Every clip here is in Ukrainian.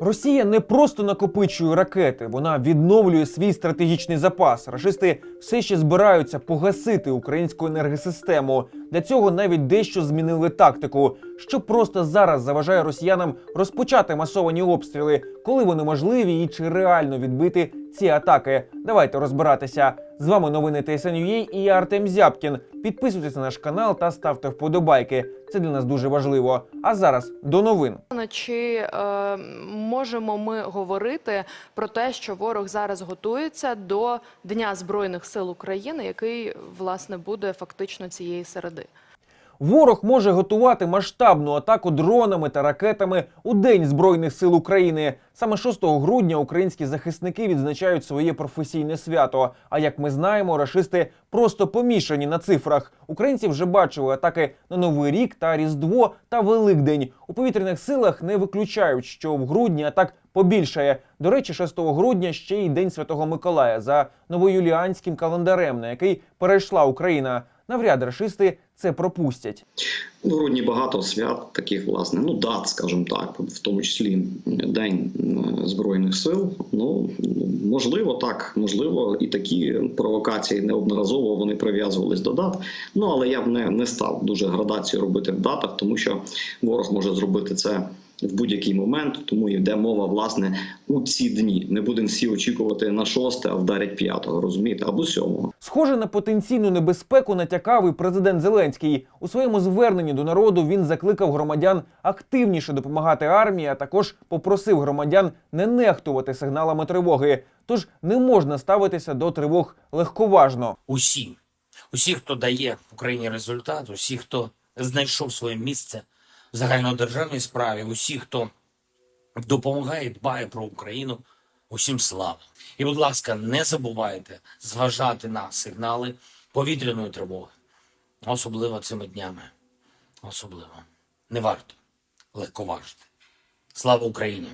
Росія не просто накопичує ракети, вона відновлює свій стратегічний запас. Рашисти все ще збираються погасити українську енергосистему. Для цього навіть дещо змінили тактику, що просто зараз заважає росіянам розпочати масовані обстріли, коли вони можливі і чи реально відбити ці атаки. Давайте розбиратися. З вами новини ТСНЮА і я Артем Зябкін. Підписуйтесь на наш канал та ставте вподобайки. Це для нас дуже важливо. А зараз до новин. Чи е, можемо ми говорити про те, що ворог зараз готується до Дня Збройних сил України, який власне буде фактично цієї середи? Ворог може готувати масштабну атаку дронами та ракетами у День Збройних сил України. Саме 6 грудня українські захисники відзначають своє професійне свято. А як ми знаємо, рашисти просто помішані на цифрах. Українці вже бачили атаки на Новий рік та Різдво та Великдень. У повітряних силах не виключають, що в грудні атак побільшає. До речі, 6 грудня ще й День Святого Миколая за новоюліанським календарем, на який перейшла Україна. Навряд рашисти це пропустять. В грудні багато свят, таких власне, ну дат, скажімо так, в тому числі День Збройних сил. Ну можливо, так, можливо, і такі провокації неодноразово вони прив'язувались до дат. Ну але я б не, не став дуже градацію робити в датах, тому що ворог може зробити це. В будь-який момент, тому йде мова власне у ці дні. Не будемо всі очікувати на шосте, а вдарять п'ятого, розумієте, або сьомого. Схоже на потенційну небезпеку натякав і президент Зеленський. У своєму зверненні до народу він закликав громадян активніше допомагати армії, а також попросив громадян не нехтувати сигналами тривоги. Тож не можна ставитися до тривог легковажно. усі, усі, хто дає в Україні результат, усі, хто знайшов своє місце в загальнодержавній справі, усі, хто допомагає, дбає про Україну, усім слава. І, будь ласка, не забувайте зважати на сигнали повітряної тривоги, особливо цими днями. Особливо не варто легковажити. Слава Україні!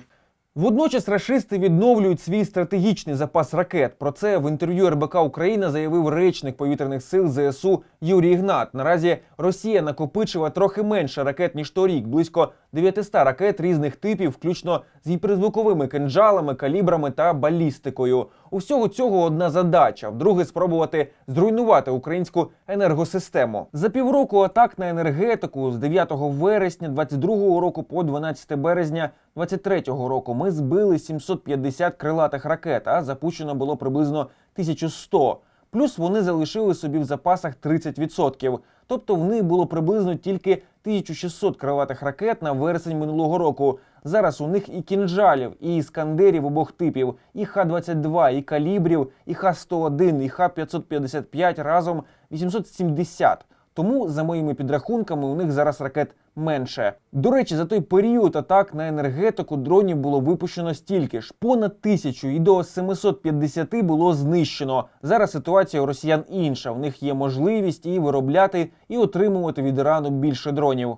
Водночас рашисти відновлюють свій стратегічний запас ракет. Про це в інтерв'ю РБК Україна заявив речник повітряних сил ЗСУ Юрій Ігнат. Наразі Росія накопичила трохи менше ракет ніж торік, близько 900 ракет різних типів, включно з гіперзвуковими кинджалами, калібрами та балістикою. У всього цього одна задача: вдруге спробувати зруйнувати українську енергосистему. За півроку атак на енергетику з 9 вересня 22 року по 12 березня 23 року ми збили 750 крилатих ракет, а запущено було приблизно 1100. Плюс вони залишили собі в запасах 30%. Тобто в них було приблизно тільки 1600 крилатих ракет на вересень минулого року. Зараз у них і кінжалів, і іскандерів обох типів, і Х-22, і калібрів, і Х-101, і Х-555 разом 870. Тому, за моїми підрахунками, у них зараз ракет менше. До речі, за той період атак на енергетику дронів було випущено стільки ж понад тисячу і до 750 було знищено. Зараз ситуація у росіян інша. В них є можливість і виробляти, і отримувати від Ірану більше дронів.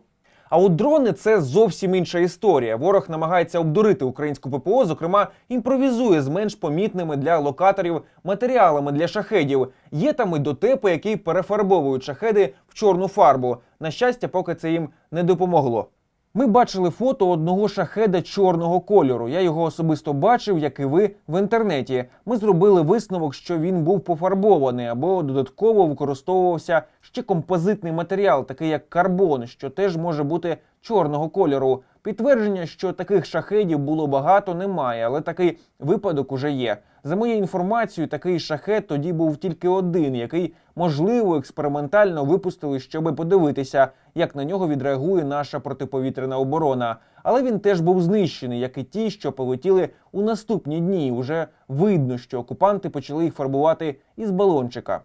А от дрони це зовсім інша історія. Ворог намагається обдурити українську ППО, зокрема, імпровізує з менш помітними для локаторів матеріалами для шахедів. Є там і дотепи, які перефарбовують шахеди в чорну фарбу. На щастя, поки це їм не допомогло. Ми бачили фото одного шахеда чорного кольору. Я його особисто бачив, як і ви в інтернеті. Ми зробили висновок, що він був пофарбований або додатково використовувався ще композитний матеріал, такий як карбон, що теж може бути чорного кольору. Підтвердження, що таких шахедів було багато, немає, але такий випадок уже є. За моєю інформацією, такий шахет тоді був тільки один, який можливо експериментально випустили, щоб подивитися, як на нього відреагує наша протиповітряна оборона. Але він теж був знищений, як і ті, що полетіли у наступні дні. Уже видно, що окупанти почали їх фарбувати із балончика.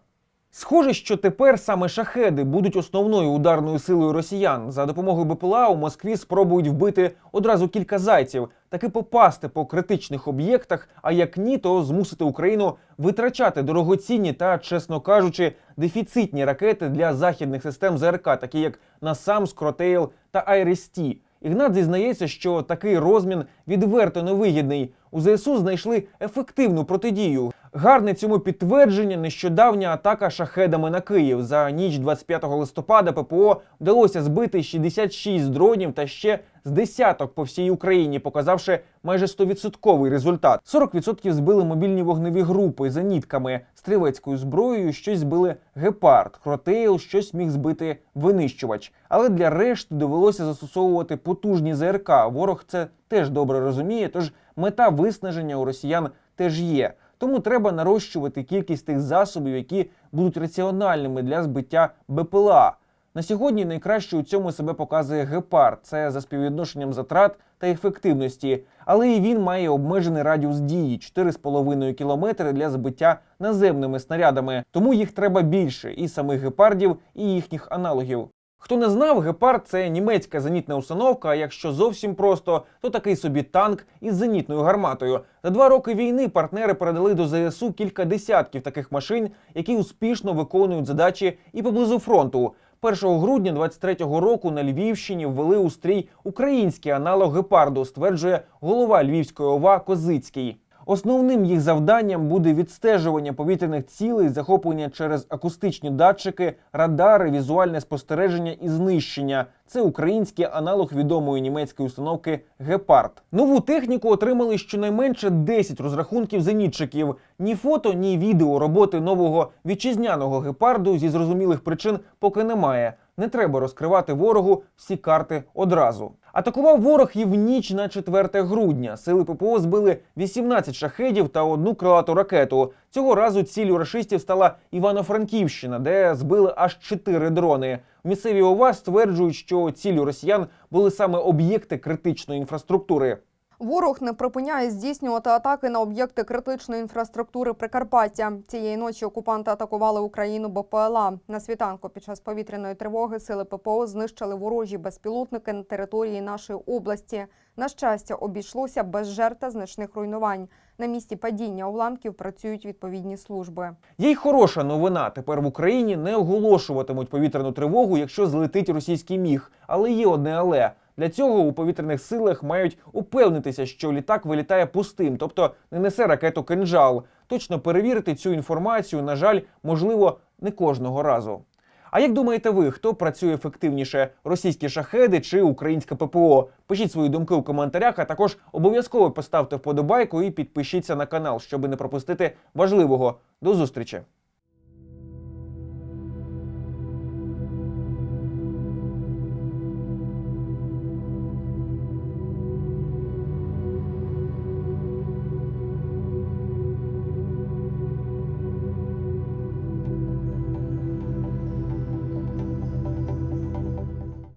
Схоже, що тепер саме шахеди будуть основною ударною силою росіян. За допомогою БПЛА у Москві спробують вбити одразу кілька зайців, таки попасти по критичних об'єктах. А як ні, то змусити Україну витрачати дорогоцінні та, чесно кажучи, дефіцитні ракети для західних систем ЗРК, такі як NASAMS, Кротейл та Айрес-Ті. Ігнат зізнається, що такий розмін відверто невигідний. У ЗСУ знайшли ефективну протидію. Гарне цьому підтвердження нещодавня атака шахедами на Київ. За ніч 25 листопада ППО вдалося збити 66 дронів та ще з десяток по всій Україні, показавши майже 100% результат. 40% збили мобільні вогневі групи зенітками, стрілецькою зброєю щось збили гепард, кротейл щось міг збити винищувач. Але для решти довелося застосовувати потужні ЗРК. Ворог це теж добре розуміє. Тож мета виснаження у росіян теж є. Тому треба нарощувати кількість тих засобів, які будуть раціональними для збиття БПЛА. На сьогодні найкраще у цьому себе показує гепард. Це за співвідношенням затрат та ефективності. Але і він має обмежений радіус дії 4,5 кілометри для збиття наземними снарядами. Тому їх треба більше і самих гепардів, і їхніх аналогів. Хто не знав, гепард це німецька зенітна установка. А якщо зовсім просто, то такий собі танк із зенітною гарматою. За два роки війни партнери передали до ЗСУ кілька десятків таких машин, які успішно виконують задачі і поблизу фронту. 1 грудня 23-го року на Львівщині ввели у стрій український аналог гепарду, стверджує голова Львівської ОВА Козицький. Основним їх завданням буде відстежування повітряних цілей, захоплення через акустичні датчики, радари, візуальне спостереження і знищення. Це український аналог відомої німецької установки Гепард. Нову техніку отримали щонайменше 10 розрахунків зенітчиків. Ні фото, ні відео роботи нового вітчизняного гепарду зі зрозумілих причин поки немає. Не треба розкривати ворогу всі карти одразу. Атакував ворог і в ніч на 4 грудня. Сили ППО збили 18 шахедів та одну крилату ракету. Цього разу ціллю рашистів стала Івано-Франківщина, де збили аж 4 дрони. Місцеві ОВА стверджують, що ціллю росіян були саме об'єкти критичної інфраструктури. Ворог не припиняє здійснювати атаки на об'єкти критичної інфраструктури Прикарпаття. Цієї ночі окупанти атакували Україну БПЛА. На світанку під час повітряної тривоги сили ППО знищили ворожі безпілотники на території нашої області. На щастя, обійшлося без жертв та значних руйнувань. На місці падіння уламків працюють відповідні служби. Є й хороша новина. Тепер в Україні не оголошуватимуть повітряну тривогу, якщо злетить російський міг. Але є одне але. Для цього у повітряних силах мають упевнитися, що літак вилітає пустим, тобто не несе ракету кинжал. Точно перевірити цю інформацію, на жаль, можливо, не кожного разу. А як думаєте ви, хто працює ефективніше: російські шахеди чи українське ППО? Пишіть свої думки у коментарях, а також обов'язково поставте вподобайку і підпишіться на канал, щоб не пропустити важливого. До зустрічі!